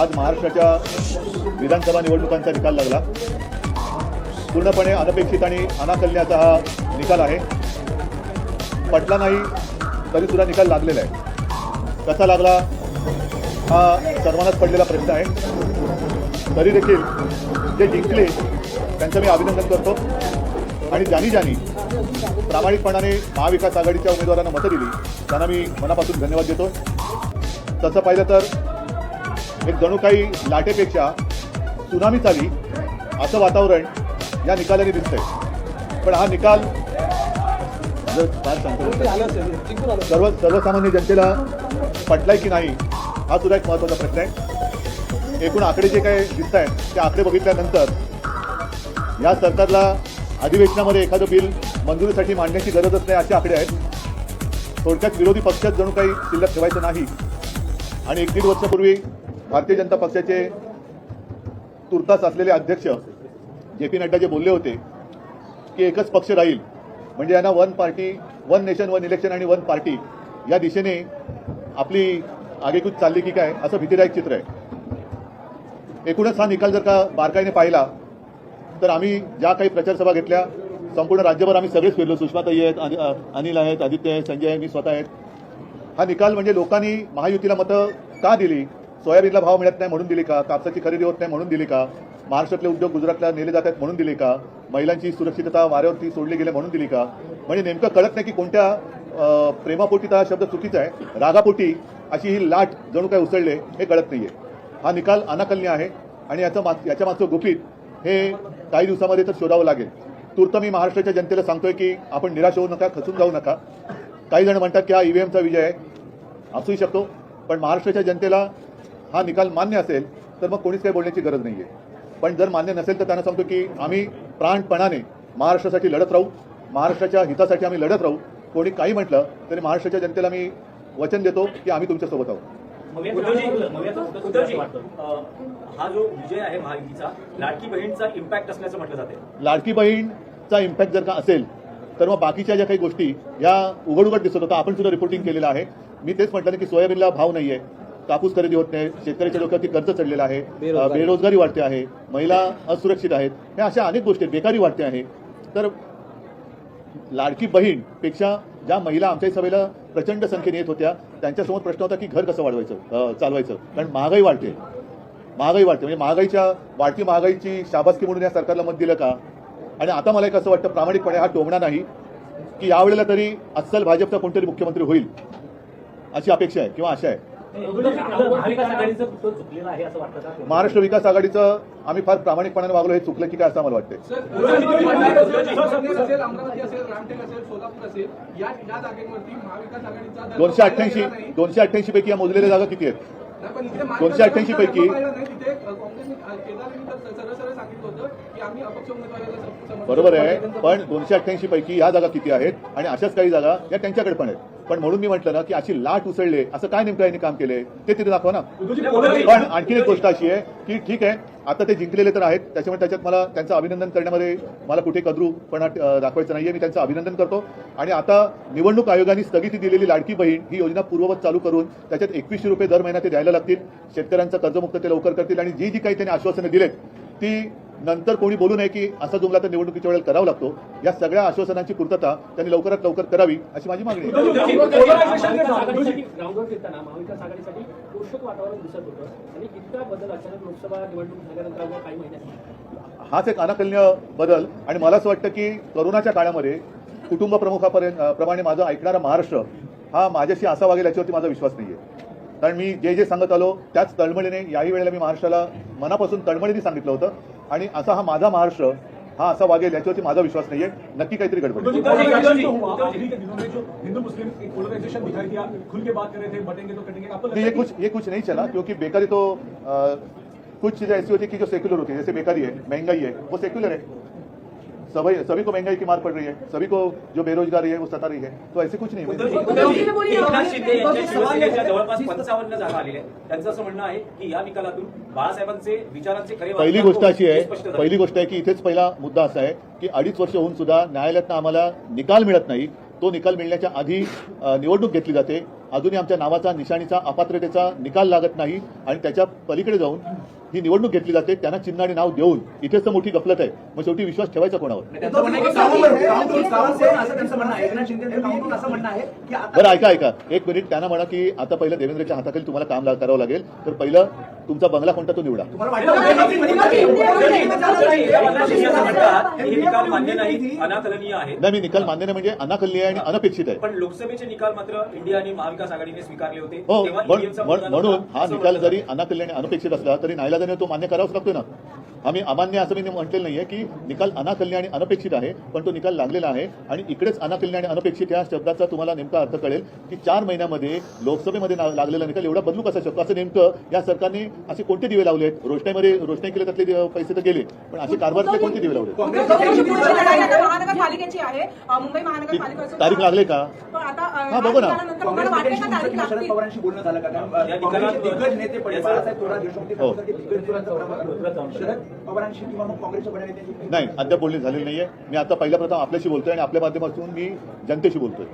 आज महाराष्ट्राच्या विधानसभा निवडणुकांचा निकाल लागला. पूर्णपणे अनपेक्षित आणि अनाकलण्याचा हा निकाल आहे. पटला नाही तरी सुद्धा निकाल लागलेला आहे. कसा लागला हा सर्वांनाच पडलेला प्रश्न आहे. तरी देखील जे जिंकले त्यांचं मी अभिनंदन करतो. आणि ज्यांनी ज्यांनी प्रामाणिकपणाने महाविकास आघाडीच्या उमेदवारांना मतं दिली त्यांना मी मनापासून धन्यवाद देतो. तसं पाहिलं तर एक जणू काही लाटेपेक्षा सुनामीच आली असं वातावरण या निकालाने दिसतंय. पण हा निकाल सर्व सर्वसामान्य जनतेला पटलाय की नाही हा सुद्धा एक महत्त्वाचा प्रश्न आहे. एकूण आकडे जे काही दिसत आहेत ते आकडे बघितल्यानंतर या सरकारला अधिवेशनामध्ये एखादं बिल मंजुरीसाठी मांडण्याची गरजच नाही असे आकडे आहेत. थोडक्यात विरोधी पक्षात जणू काही शिल्लक ठेवायचं नाही. आणि एक दीड वर्षापूर्वी भारतीय जनता पक्षाचे तुर्तास असलेले अध्यक्ष जे पी नड्डा जे बोलले होते की एकच पक्ष राहील म्हणजे यांना one party one nation one election आणि वन पार्टी या दिशेने आपली आगेकूच चालली की काय असं भीतीदायक चित्र आहे. एकूणच हा निकाल जर का बारकाईने पाहिला तर आम्ही ज्या काही प्रचारसभा घेतल्या संपूर्ण राज्यभर आम्ही सगळेच फिरलो. सुषमाताई आहेत अनि- अनिल आहेत आदित्य आहेत संजय आहेत मी स्वतः आहेत. हा निकाल म्हणजे लोकांनी महायुतीला मतं का दिली? सोयाबीनला भाव मिळत नाही म्हणून दिली का? कापसाची खरेदी होत नाही म्हणून दिली का? महाराष्ट्रातले उद्योग गुजरातला नेले जात आहेत म्हणून दिली का? महिलांची सुरक्षितता वाऱ्यावरती सोडली गेली म्हणून दिली का? म्हणजे नेमकं कळत नाही की कोणत्या प्रेमापोटीचा प्रेमापोटी तर हा शब्द चुकीचा आहे. रागापोटी अशी ही लाट जणू काय उसळले हे कळत नाहीये. हा निकाल अनाकलनीय आहे आणि याचं माग याच्या मागचं गुपित हे काही दिवसामध्ये तर शोधावं लागेल. तूर्त मी महाराष्ट्राच्या जनतेला सांगतोय की आपण निराश होऊ नका खचून जाऊ नका. काही जण म्हणतात की हा ईव्हीएमचा विजय आहे. असूही शकतो पण महाराष्ट्राच्या जनतेला हा निकाल मान्य असेल तर मग कोणीच काही बोलण्याची गरज नाही आहे पण जर मान्य नसेल तर त्यांना सांगतो की आम्ही प्राणपणाने महाराष्ट्रासाठी लढत राहू महाराष्ट्राच्या हितासाठी आम्ही लढत राहू. कोणी काही म्हटलं तरी महाराष्ट्राच्या जनतेला मी वचन देतो की आम्ही तुमच्यासोबत आहोत. हा जो विजय आहे महायुतीचा लाडकी बहीणचा इम्पॅक्ट असल्याचं म्हटलं जाते. लाडकी बहीणचा इम्पॅक्ट जर का असेल तर मग बाकीच्या ज्या काही गोष्टी या उघड उघड दिसत होता आपण सुद्धा रिपोर्टिंग केलेलं आहे. मी तेच म्हटलं की सोयाबीनला भाव नाहीये. कापूस खरेदी होत नाही शेतकऱ्याच्या डोक्यावरती कर्ज चढलेलं आहे बेरोजगारी. वाढते आहे महिला असुरक्षित आहेत ह्या अशा अनेक गोष्टी आहेत बेकारी वाढते आहे. तर लाडकी बहीणपेक्षा ज्या महिला आमच्या सभेला प्रचंड संख्येने येत होत्या त्यांच्यासमोर प्रश्न होता की घर कसं वाढवायचं चालवायचं. कारण महागाई वाढते. महागाई वाढते. म्हणजे महागाईच्या वाढती महागाईची शाबासकी म्हणून या सरकारला मत दिलं का? आणि आता मला एक असं वाटतं प्रामाणिकपणे हा टोमणा नाही की यावेळेला तरी अस्सल भाजपचा कोणतरी मुख्यमंत्री होईल अशी अपेक्षा आहे किंवा आशा आहे. वाटतं महाराष्ट्र विकास आघाडीचं आम्ही फार प्रामाणिकपणाने वागलो हे चुकलं की काय असं मला वाटतंय. असेल अमरावती असेल रामटेक असेल सोलापूर असेल या या जागेवरती महाविकास आघाडीचा दर्जा दोनशे अठ्ठ्याऐंशी. दोनशे अठ्ठ्याऐंशी पैकी या मोजलेल्या जागा किती आहेत? दोनशे अठ्ठ्याऐंशी पैकी- दर्जा पाहिला नाही. तिथे अ, काँग्रेसने अ, केदारने तर सरळ सरळ सांगितलं होतं की आम्ही अपक्ष उमेदवाराला सम- समर्थन बरोबर. आहे पण दोनशे अठ्ठ्याऐंशी पैकी या जागा किती आहेत? आणि अशाच काही जागा या त्यांच्याकडे पण आहेत. पण म्हणून मी म्हटलं ना की अशी लाट उसळले असं काय नेमकं यांनी काम केलंय ते तिथे दाखवा ना. पण आणखी एक गोष्ट अशी आहे की ठीक आहे आता ते जिंकलेले तर आहेत त्याच्यामुळे त्याच्यात मला त्यांचं अभिनंदन करण्यामध्ये मला कुठे कद्रूपणा दाखवायचं नाहीये मी त्यांचं अभिनंदन करतो. आणि आता निवडणूक आयोगाने स्थगिती दिलेली लाडकी बहीण ही योजना पूर्ववत चालू करून त्याच्यात एकवीसशे रुपये दर महिना ते द्यायला लागतील. शेतकऱ्यांचं कर्जमुक्त ते लवकर करतील. आणि जी जी काही त्यांनी आश्वासनं दिलेत ती नंतर कोणी बोलू नये की असा जुमला तर निवडणुकीच्या वेळेला करावा लागतो. या सगळ्या आश्वासनांची पूर्तता त्यांनी लवकरात लवकर करावी अशी माझी मागणी आहे. ग्राउंडवर फिरताना महाविकास आघाडीसाठी पोषक वातावरण दिसत होतं. आणि इतका बदल अचानक लोकसभा निवडणूक झाल्यानंतर अवघ्या काही महिन्यात हाच एक अनाकलनीय बदल आणि मला असं वाटतं की करोनाच्या काळामध्ये कुटुंब प्रमुखापर्यंत प्रमाणे माझं ऐकणारा महाराष्ट्र हा माझ्याशी असा वागेल याच्यावरती माझा विश्वास नाही आहे कारण मी जे जे सांगत आलो त्याच तळमळीने याही वेळेला मी महाराष्ट्राला मनापासून तळमळीने सांगितलं होतं. आणि असा हा माझा महाराष्ट्र हा असा वागेल याच्यावरती माझा विश्वास नाही आहे नक्की काहीतरी गडबड ये कुछ ये कुछ नहीं चला क्योंकि बेकारी तो कुछ चीजें ऐसी होती है कि जो सेक्युलर होती है जैसे बेकारी है महंगाई है वो सेक्युलर है। सभी सभी को महंगाई की मार पड़ रही है। सभी को जो बेरोजगारी है वो सता रही है। तो ऐसे कुछ नहीं है। जवळपास पंचावन्न जागा आलेल्या त्यांचं असं म्हणणं आहे की या निकालातून बाळासाहेबांचे विचारांचे खरे पहिली गोष्ट अशी हे आहे. पहिली गोष्ट आहे की इथेच पहिला मुद्दा असा आहे की अडीच वर्ष होऊन सुद्धा न्यायालयातनं आम्हाला निकाल मिळत नाही. तो निकाल मिळण्याच्या आधी निवडणूक घेतली जाते. अजूनही आमच्या नावाचा निशाणीचा अपात्रतेचा निकाल लागत नाही. आणि त्याच्या पलीकडे जाऊन ही निवडणूक घेतली जाते त्यांना चिन्ह आणि नाव देऊन. इथेच तर मोठी गफलत आहे. मग शेवटी विश्वास ठेवायचा कोणावर? आता बरं ऐका ऐका. एक मिनिट. त्यांना म्हणा की आता पहिलं देवेंद्रच्या हाताखाली तुम्हाला काम करावं लागेल. तर पहिलं तुमचा बंगला कोणता तो निवडा. हे नाही अनाकलनीय आहे. नाही मी निकाल मान्य नाही म्हणजे अनाकलनीय आणि अनपेक्षित आहे. पण लोकसभेचे निकाल मात्र इंडिया आणि महाविकास आघाडीने स्वीकारले होते. हो म्हणून. हा निकाल जरी अनाकल्य आणि अनपेक्षित असला तरी नाईलाजाने तो मान्य करावाच लागतो ना. आम्ही अमान्य असं मी म्हटलेलं नाहीये की निकाल अनाकल्य आणि अनपेक्षित आहे पण तो निकाल लागलेला आहे आणि इकडेच अनाकल्य आणि अनपेक्षित या शब्दाचा तुम्हाला नेमका अर्थ कळेल की चार महिन्यामध्ये लोकसभेमध्ये लागलेला निकाल एवढा बदलू कसा शकतो असं नेमकं या सरकारने असे कोणते दिवे लावले आहेत? रोषणाईमध्ये रोषणाई केले त्यातले दिवे- पैसे तर गेले पण असे कारभारातले कोणते दिवे लावले? आहे. तारीख लागले का? पण आता अ, हा, बघू ना. शरद? पवारांशी बोलणं झालं का? पवारांशी किंवा मग काँग्रेसच्या नाही अद्याप बोलणी झालेली नाहीये. मी आता पहिल्या प्रथम आपल्याशी बोलतोय आणि आपल्या माध्यमातून मी जनतेशी बोलतोय.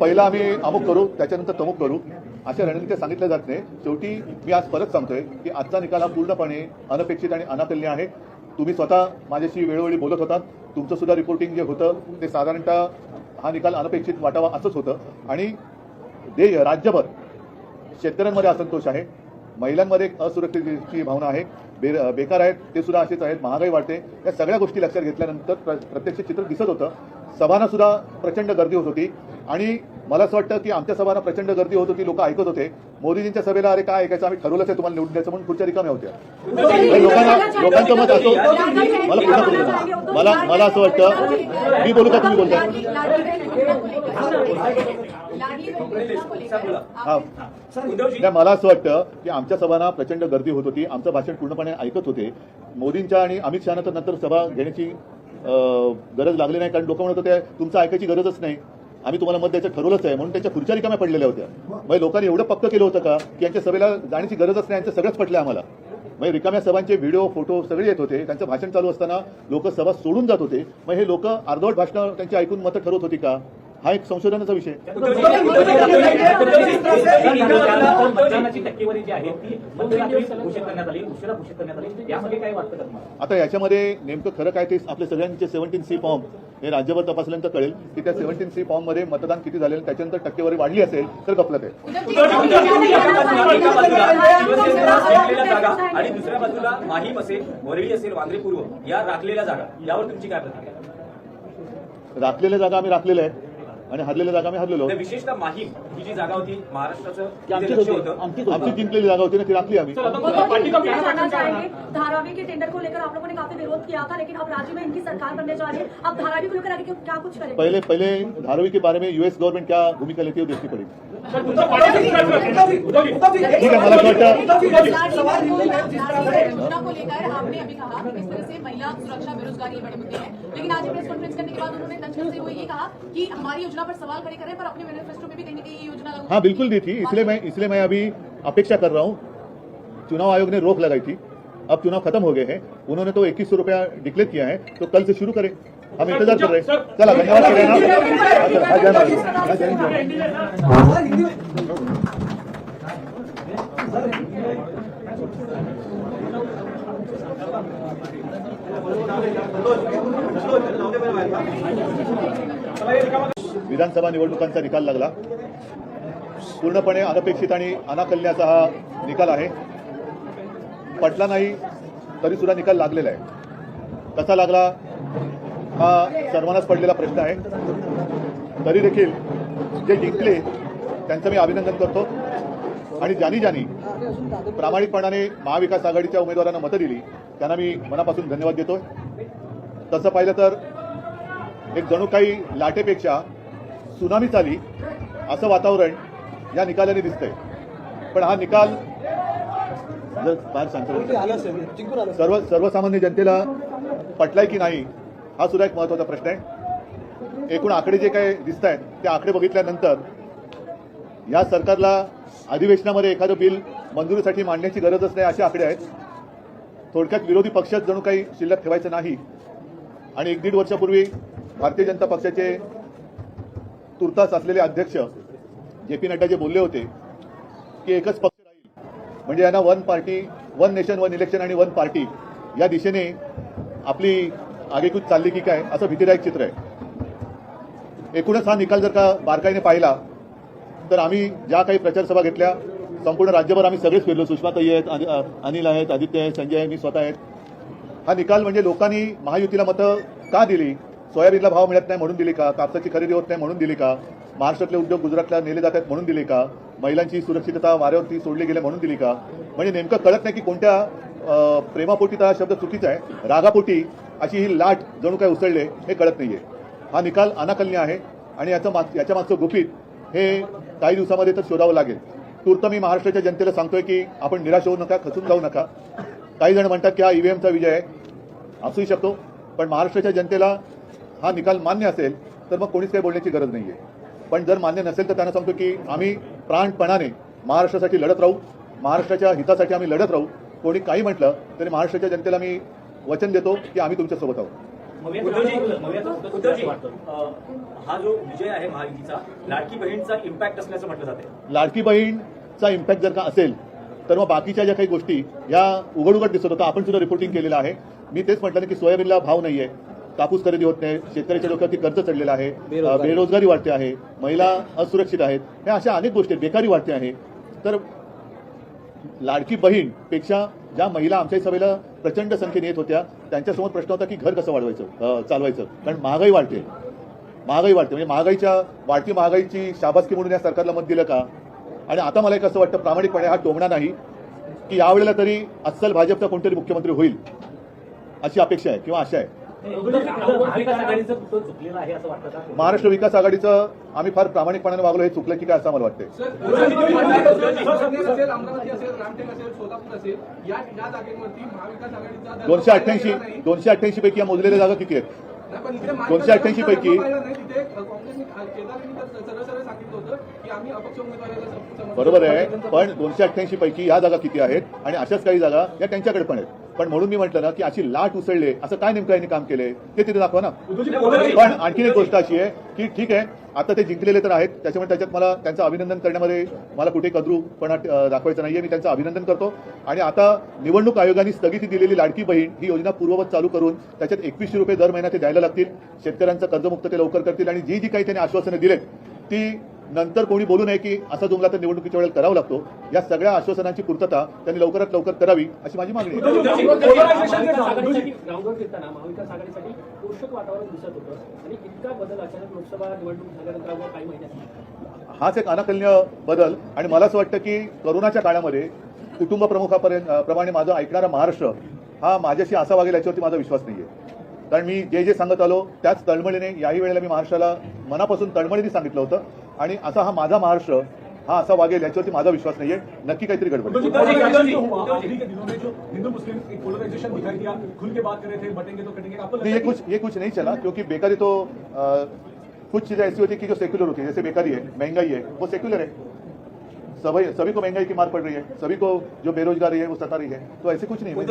पहिला आम्ही अमुक करू त्याच्यानंतर तमुक करू. अशा रणनीत्या सांगितल्या जात नाही. शेवटी मी आज परत सांगतोय की आजचा निकाल हा पूर्णपणे अनपेक्षित आणि अनाकल्य आहे. तुम्ही स्वतः माझ्याशी वेळोवेळी बोलत होतात. तुमचं सुद्धा रिपोर्टिंग जे होतं ते साधारणतः हा निकाल अनपेक्षित वाटावा असंच होतं. आणि दे राज्यभर. शेतकऱ्यांमध्ये असंतोष आहे. महिलांमध्ये एक असुरक्षिततेची भावना आहे. बे बेकार आहेत ते सुद्धा असेच आहेत महागाई वाढते. या सगळ्या गोष्टी लक्षात घेतल्यानंतर प्र प्रत्यक्ष चित्र दिसत होतं. सभांना सुद्धा प्रचंड गर्दी होत होती. आणि मला असं वाटतं की आमच्या सभांना प्रचंड गर्दी होत होती लोक ऐकत होते. मोदीजींच्या सभेला अरे काय ऐकायचं? आम्ही ठरवलंच आहे तुम्हाला निवडून द्यायचं म्हणून खुर्च्या रिकाम्या होत्या. लोकांना लोकांचं मत असो मला पुन्हा. मला मला असं वाटतं मी बोलू का तुम्ही बोलताय नाही मला असं वाटतं की आमच्या सभांना प्रचंड गर्दी होत होती. आमचं भाषण पूर्णपणे ऐकत होते. मोदींच्या आणि अमित शहानं तर नंतर सभा घेण्याची गरज लागली नाही कारण लोक म्हणत होते तुमचं ऐकायची गरजच नाही. आम्ही तुम्हाला मत द्यायचं ठरवलंच आहे म्हणून त्यांच्या खुर्च्या रिकाम्या पडलेल्या होत्या. म्हणजे लोकांनी एवढं पक्क केलं होतं का? की यांच्या सभेला जाण्याची गरजच नाही यांचं सगळंच पटलं आम्हाला. म्हणजे रिकाम्या सभांचे व्हिडिओ फोटो सगळे येत होते. त्यांचं भाषण चालू असताना लोक सभा सोडून जात होते. मग हे लोक अर्धवट भाषणं त्यांची ऐकून मतं ठरवत होती का? हा एक संशोधनाचा विषय मतदानाची टक्केवारी जी आहे ती मध्यरात्री घोषित करण्यात आली उशिरा घोषित करण्यात आली यामध्ये काय वाटतं का तुम्हाला आता याच्यामध्ये नेमकं खरं काय ते आपले सगळ्यांचे सेव्हन्टीन सी फॉर्म हे राज्यभर तपासल्यानंतर कळेल की त्या सेव्हन्टीन सी फॉर्ममध्ये मतदान किती झालेलं त्याच्यानंतर टक्केवारी वाढली असेल तर गपलत आहे आणि दुसऱ्या बाजूला माहीम असेल वरळी असेल वांद्रे पूर्व या राखलेल्या जागा यावर तुमची काय प्रतिक्रिया राखलेल्या जागा आम्ही राखलेल्या आहेत आणि हरलेल्या जागा आम्ही हरलेलो. विशेषतः माहीम ही जी जागा होती महाराष्ट्राचं आमची जिंकलेली जागा होती ना ती राखली आम्ही. धारावी के टेंडर को लेकर आप लोगों ने काफी विरोध किया था लेकिन अब राज्य में इनकी सरकार बनने जा रही है। अब धारावी को लेकर आगे क्यों- कुछ करेंगे? पहले पहले धारावी के बारे में यूएस गवर्नमेंट क्या भूमिका लेती है वो देखनी पड़ेगी। ठीक है मला असं वाटतं योजना को लेकर आपने अभी कहा कि किस तरह से महिला सुरक्षा बेरोजगारी ये बड़े मुद्दे हैं। लेकिन आज प्रेस कॉन्फ्रेंस करने के बाद उन्होंने हुए ये कहा कि हमारी योजना पर सवाल खड़े करें पर अपने मैनिफेस्टो में भी कहीं ना कहीं योजना लागू हाँ बिल्कुल दी थी इसलिए मैं इसलिए मैं अभी अपेक्षा कर रहा हूँ चुनाव आयोग ने रोक लगाई थी अब चुनाव खत्म हो गए हैं उन्होंने तो इक्कीस सौ रुपया डिक्लेयर किया है तो कल से शुरू करें हम इंतज़ार कर रहे हैं चला धन्यवाद विधानसभा निवडणुकांचा निकाल लागला. पूर्णपणे अनपेक्षित आणि अनाकलण्याचा हा निकाल आहे. पटला नाही तरी सुद्धा निकाल लागलेला आहे. कसा लागला हा सर्वांनाच पडलेला प्रश्न आहे. तरी देखील जे जिंकले त्यांचं मी अभिनंदन करतो. आणि ज्यांनी ज्यांनी प्रामाणिकपणाने महाविकास आघाडीच्या उमेदवारांना मतं दिली त्यांना मी मनापासून धन्यवाद देतो तसं पाहिलं तर एक जणू काही लाटेपेक्षा सुनामीच आली असं वातावरण या निकालाने दिसतंय. पण हा निकाल सांगतो सर्व सर्वसामान्य जनतेला पटलाय की नाही हा सुद्धा एक महत्त्वाचा प्रश्न आहे. एकूण आकडे जे काही दिसत आहेत ते आकडे बघितल्यानंतर या सरकारला अधिवेशनामध्ये एखादं बिल मंजुरीसाठी मांडण्याची गरजच नाही असे आकडे आहेत. थोडक्यात विरोधी पक्षात जणू काही शिल्लक ठेवायचं नाही. आणि एक दीड वर्षापूर्वी भारतीय जनता पक्षाचे तुर्तास असलेले अध्यक्ष जे पी नड्डा जे बोलले होते की एकच पक्ष राहील. म्हणजे यांना one party one nation one election आणि वन पार्टी या दिशेने आपली आगेकूच चालली की काय असं भीतीदायक चित्र आहे. एकूणच हा निकाल जर का बारकाईने पाहिला तर आम्ही ज्या काही प्रचारसभा घेतल्या संपूर्ण राज्यभर आम्ही सगळेच फिरलो. सुषमाताई आहेत अनिल आहेत आदित्य आहेत संजय आहे मी स्वतः आहेत. हा निकाल म्हणजे लोकांनी महायुतीला मतं का दिली? सोयाबीनला भाव मिळत नाही म्हणून दिली का? कापसाची खरेदी होत नाही म्हणून दिली का? महाराष्ट्रातले उद्योग गुजरातला नेले जात आहेत म्हणून दिली का? महिलांची सुरक्षितता वाऱ्यावरती सोडली गेली म्हणून दिली का? म्हणजे नेमकं कळत नाही की कोणत्या प्रेमापोटी तर हा शब्द चुकीचा आहे. रागापोटी अशी ही लाट जणू काय उसळले हे कळत नाहीये. हा निकाल अनाकलनीय आहे आणि याचं माग याच्या मागचं गुपित हे काही दिवसामध्ये तर शोधावं लागेल. तूर्त मी महाराष्ट्राच्या जनतेला सांगतोय की आपण निराश होऊ नका खचून जाऊ नका. काही जण म्हणतात की हा ईव्हीएमचा विजय आहे. असूही शकतो. पण महाराष्ट्राच्या जनतेला हा निकाल मान्य असेल तर मग कोणीच काही बोलण्याची गरज नाही आहे पण जर मान्य नसेल तर त्यांना सांगतो की आम्ही प्राणपणाने महाराष्ट्रासाठी लढत राहू महाराष्ट्राच्या हितासाठी आम्ही लढत राहू. कोणी काही म्हटलं तरी महाराष्ट्राच्या जनतेला मी वचन देतो की आम्ही तुमच्यासोबत आहोत. उद्धवजी उद्धवजी अ, हा जो विजय आहे महायुतीचा लाडकी बहीणचा इम्पॅक्ट असल्याचं म्हटलं जाते लाडकी बहीणचा इम्पॅक्ट जर का असेल तर मग बाकीच्या ज्या काही गोष्टी या उघड उघड दिसत होतं आपण सुद्धा रिपोर्टिंग केलेलं आहे. मी तेच म्हटलं की सोयाबीनला भाव नाहीये. कापूस खरेदी होत नाही शेतकऱ्याच्या डोक्यावरती कर्ज चढलेलं आहे बेरोजगारी. वाढते आहे महिला असुरक्षित आहेत ह्या अशा अनेक गोष्टी आहेत बेकारी वाढते आहे. तर लाडकी बहीणपेक्षा ज्या महिला आमच्या सभेला प्रचंड संख्येने येत होत्या त्यांच्यासमोर प्रश्न होता की घर कसं वाढवायचं चालवायचं. कारण महागाई वाढते. महागाई वाढते. म्हणजे महागाईच्या वाढती महागाईची शाबासकी म्हणून या सरकारला मत दिलं का? आणि आता मला एक असं वाटतं प्रामाणिकपणे हा टोमणा नाही की यावेळेला तरी अस्सल भाजपचा कोणतरी मुख्यमंत्री होईल अशी अपेक्षा आहे किंवा आशा आहे. महाविकास आघाडीचं पुतळ चुकलेलं आहे असं वाटतं का महाराष्ट्र विकास आघाडीचं आम्ही फार प्रामाणिकपणाने वागलो हे चुकलं की काय असं मला वाटतंय सर संगमेश्वर असेल अमरावती असेल रामटेक असेल सोलापूर असेल या या जागेवरती महाविकास आघाडीचा दर्जा दोनशे अठ्ठ्याऐंशी. दोनशे अठ्ठ्याऐंशी पैकी या मोजलेल्या जागा किती आहेत दोनशे अठ्ठ्याऐंशी पैकी- बरोबर आहे. पण दोनशे अठ्ठ्याऐंशी पैकी या जागा किती आहेत आणि अशाच काही जागा या त्यांच्याकडे पण आहेत पण म्हणून मी म्हटलं ना की अशी लाट उसळले. असं काय नेमकं यांनी काम केलंय? ते तिथे दाखवा ना. पण आणखीन एक गोष्ट अशी आहे की ठीक आहे आता ते जिंकलेले तर आहेत. त्याच्यामुळे त्याच्यात मला त्यांचं अभिनंदन करण्यामध्ये मला कुठे कद्रूपणा अं, दाखवायचं नाहीये. मी त्यांचं अभिनंदन करतो. आणि आता निवडणूक आयोगाने स्थगिती दिलेली लाडकी बहीण ही योजना पूर्ववत चालू करून त्याच्यात एकवीसशे रुपये दर महिना ते द्यायला लागतील. शेतकऱ्यांचं कर्जमुक्त ते लवकर करतील. आणि जी जी काही त्यांनी आश्वासनं दिलेत ती नंतर कोणी बोलू नये की असा जुमला तर निवडणुकीच्या वेळेला करावा लागतो. या सगळ्या आश्वासनांची पूर्तता त्यांनी लवकरात लवकर करावी अशी माझी मागणी आहे. ग्राउंडवर फिरताना महाविकास आघाडीसाठी पोषक वातावरण दिसत होतं आणि इतका बदल अचानक लोकसभा निवडणूक झाल्यानंतर हाच एक अनाकलनीय बदल आणि मला असं वाटतं की करोनाच्या काळामध्ये कुटुंब प्रमुखापर्यंत प्रमाणे माझं ऐकणारा महाराष्ट्र हा माझ्याशी असा वागेल याच्यावरती माझा विश्वास नाहीये. कारण मी जे जे सांगत आलो त्याच तळमळीने याही वेळेला मी महाराष्ट्राला मनापासून तळमळीने सांगितलं होतं. आणि असा हा माझा महाराष्ट्र हा असा वागेल याच्यावरती माझा विश्वास नाहीये. नक्की काहीतरी गडबड ये. कि- कुछ ये कुछ नहीं चला क्योंकि बेकारी तो कुछ चीजें ऐसी होती है कि जो सेक्युलर होती है जैसे बेकारी है महंगाई है वो सेक्युलर है। सभी सभी को महंगाई की मार पड़ रही है। सभी को जो बेरोजगारी है वो सता रही है। तो ऐसे कुछ नहीं है।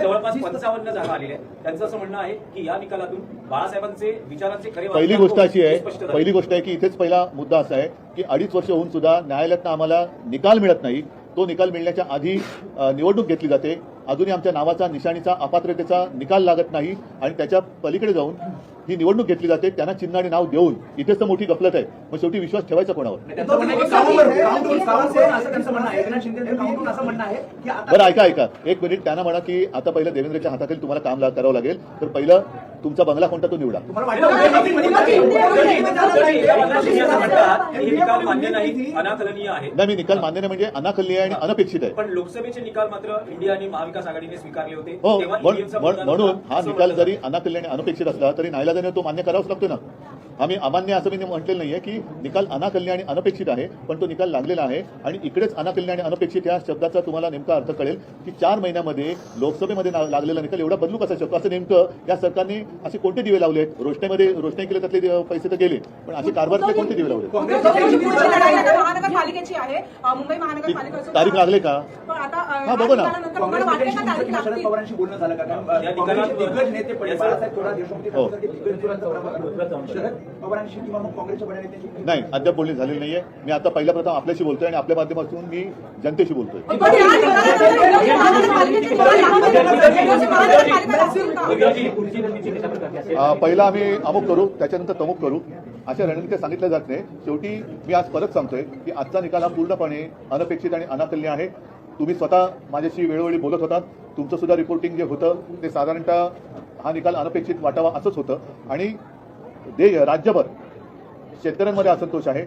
जवळपास पंचावन्न जागा आलेल्या आहेत. त्यांचं असं म्हणणं आहे की या निकालातून बाळासाहेबांचे विचारांचे खरे पहिली गोष्ट अशी हे आहे. पहिली गोष्ट आहे की इथेच पहिला मुद्दा असा आहे की अडीच वर्ष होऊन सुद्धा न्यायालयातनं आम्हाला निकाल मिळत नाही. तो निकाल मिळण्याच्या आधी निवडणूक घेतली जाते. अजूनही आमच्या नावाचा निशाणीचा अपात्रतेचा निकाल लागत नाही. आणि त्याच्या पलीकडे जाऊन ही निवडणूक घेतली जाते त्यांना चिन्ह आणि नाव देऊन इथेच तर मोठी गफलत आहे. मग शेवटी विश्वास ठेवायचा कोणावर? बरं ऐका ऐका. एक मिनिट त्यांना म्हणा की आता पहिलं देवेंद्रच्या हाताखाली तुम्हाला काम करावं लागेल. तर पहिलं तुमचा बंगला कोणता तो निवडा हे नाही अनाकलनीय नाही मी निकाल मान्य नाही म्हणजे अनाकलनीय आणि अनपेक्षित आहे पण लोकसभेचे निकाल मात्र इंडिया आणि महाविकास आघाडीने स्वीकारले होते हो म्हणून हा निकाल जरी अनाकल्य आणि अनपेक्षित असला तरी नाईलाजाने तो मान्य करावाच लागतो ना आम्ही अमान्य असं मी म्हटलेलं नाहीये की निकाल अनाकलनीय आणि अनपेक्षित आहे पण तो निकाल लागलेला आहे आणि इकडेच अनाकलनीय आणि अनपेक्षित या शब्दाचा तुम्हाला नेमका अर्थ कळेल की चार महिन्यामध्ये लोकसभेमध्ये लागलेला निकाल एवढा बदलू कसा शकतो? असं नेमकं या सरकारने असे कोणते दिवे लावले आहेत रोषणाईमध्ये रोषणाई केले त्यातले दि- पैसे तर गेले पण असे कारभारातले कोणते दिवे लावले आहे तारीख लागले का? पण आता अ, हा, बघू ना. पवारांशी बोलणं झालं का हो. नाही अद्याप बोलणी झालेली नाहीये. मी आता पहिल्या प्रथम आपल्याशी बोलतोय आणि आपल्या माध्यमातून मी जनतेशी बोलतोय. पहिला आम्ही अमुक करू त्याच्यानंतर तमुक करू. अशा रणनीती सांगितल्या जात नाही. शेवटी मी आज परत सांगतोय की आजचा निकाल हा पूर्णपणे अनपेक्षित आणि अनाकल्य आहे. तुम्ही स्वतः माझ्याशी वेळोवेळी बोलत होतात. तुमचं सुद्धा रिपोर्टिंग जे होतं ते साधारणतः हा निकाल अनपेक्षित वाटावा असंच होतं. आणि ध्येय राज्यभर. शेतकऱ्यांमध्ये असंतोष आहे.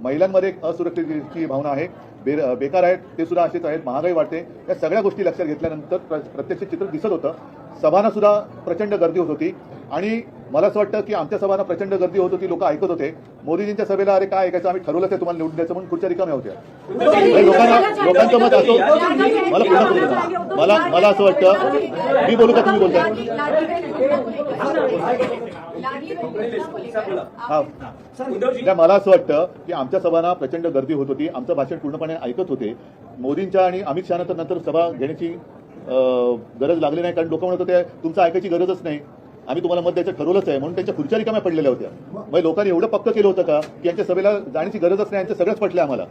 महिलांमध्ये एक असुरक्षिततेची भावना आहे. बे बेकार आहेत ते सुद्धा असेच आहेत महागाई वाढते. या सगळ्या गोष्टी लक्षात घेतल्यानंतर प्र प्रत्यक्ष चित्र दिसत होतं. सभांना सुद्धा प्रचंड गर्दी होत होती. आणि मला असं वाटतं की आमच्या सभांना प्रचंड गर्दी होत होती लोक ऐकत होते. मोदीजींच्या सभेला अरे काय ऐकायचं आम्ही ठरवलं ते तुम्हाला निवडून द्यायचं म्हणून खुर्च्या रिकाम्या होत्या. लोकांना लोकांचं मत असो मला पुन्हा बोलू मला मला असं वाटतं मी बोलू का तुम्ही बोलताय? त्या मला असं वाटतं की आमच्या सभांना प्रचंड गर्दी होत होती. आमचं भाषण पूर्णपणे ऐकत होते. मोदींच्या आणि अमित शहानंतर नंतर सभा घेण्याची गरज लागली नाही कारण लोक म्हणत होते तुमचं ऐकायची गरजच नाही. आम्ही तुम्हाला मत द्यायचं ठरवलंच आहे म्हणून त्यांच्या खुर्च्या रिकाम्या पडलेल्या होत्या. मग लोकांनी एवढं पक्क केलं होतं का? की यांच्या सभेला जाण्याची गरजच नाही यांचं सगळंच पटलं आम्हाला.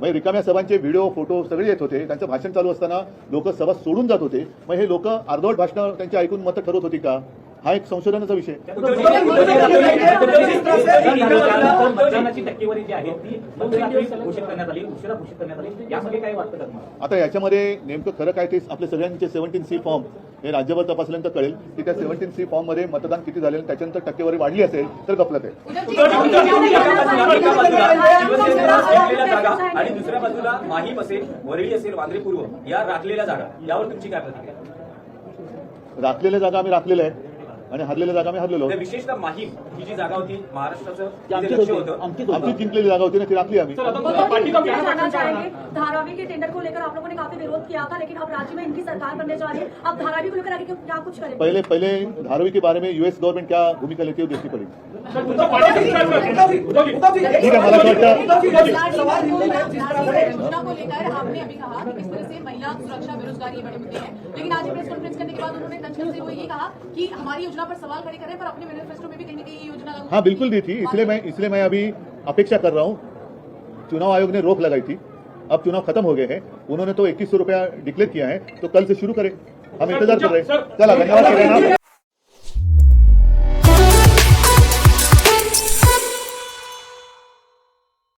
मग रिकाम्या सभांचे व्हिडिओ फोटो सगळे येत होते. त्यांचं भाषण चालू असताना लोक सभा सोडून जात होते. मग हे लोक अर्धवट भाषणं त्यांची ऐकून मतं ठरवत होती का? हा एक संशोधनाचा विषय. मतदानाची टक्केवारी जी आहे ती मध्यरात्री घोषित करण्यात आली उशिरा घोषित करण्यात आली. यामध्ये काय वाटतं का तुम्हाला? आता याच्यामध्ये नेमकं खरं काय ते आपल्या सगळ्यांचे सेव्हन्टीन सी फॉर्म हे राज्यभर तपासल्यानंतर कळेल. की त्या सेव्हन्टीन सी फॉर्ममध्ये मतदान किती झाले आणि त्याच्यानंतर टक्केवारी वाढली असेल तर गपलत आहे. आणि दुसऱ्या बाजूला माहीम असेल वरळी असेल वांद्रे पूर्व या राखलेल्या जागा यावर तुमची काय प्रतिक्रिया राखलेल्या जागा आम्ही राखलेल्या आहे आणि हरलेल्या जागा आम्ही हरलेलो. विशेषतः माहीम ही जी जागा होती महाराष्ट्राचं आमची जिंकलेली जागा होती ना ती राखली आम्ही. पार्टी का जानना चाहेंगे धारावी के टेंडर को लेकर आप लोगों ने काफ़ी विरोध किया था लेकिन अब राज्य में इनकी सरकार बनने जा रही है। अब धारावी को लेकर आगे क्या कुछ करेंगे? पहले पहले धारावी के बारे में यूएस गवर्नमेंट क्या भूमिका लेती है देखनी पड़ेगी। ठीक है योजना को लेकर आपने अभी कहा कि किस तरह से महिला सुरक्षा बेरोजगारी ये बड़े मुद्दे हैं। लेकिन आज प्रेस कॉन्फ्रेंस करने के बाद उन्होंने करते हुए ये कहा कि हमारी योजना पर सवाल खड़े करें पर अपने मैनिफेस्टो में भी कहीं ना कहीं ये योजना हाँ बिल्कुल दी थी इसलिए मैं इसलिए मैं अभी अपेक्षा कर रहा हूँ। चुनाव आयोग ने रोक लगाई थी। अब चुनाव खत्म हो गए हैं। उन्होंने तो इक्कीस सौ रुपया डिक्लेयर किया है तो कल से शुरू करें। हम इंतज़ार कर रहे हैं। चला धन्यवाद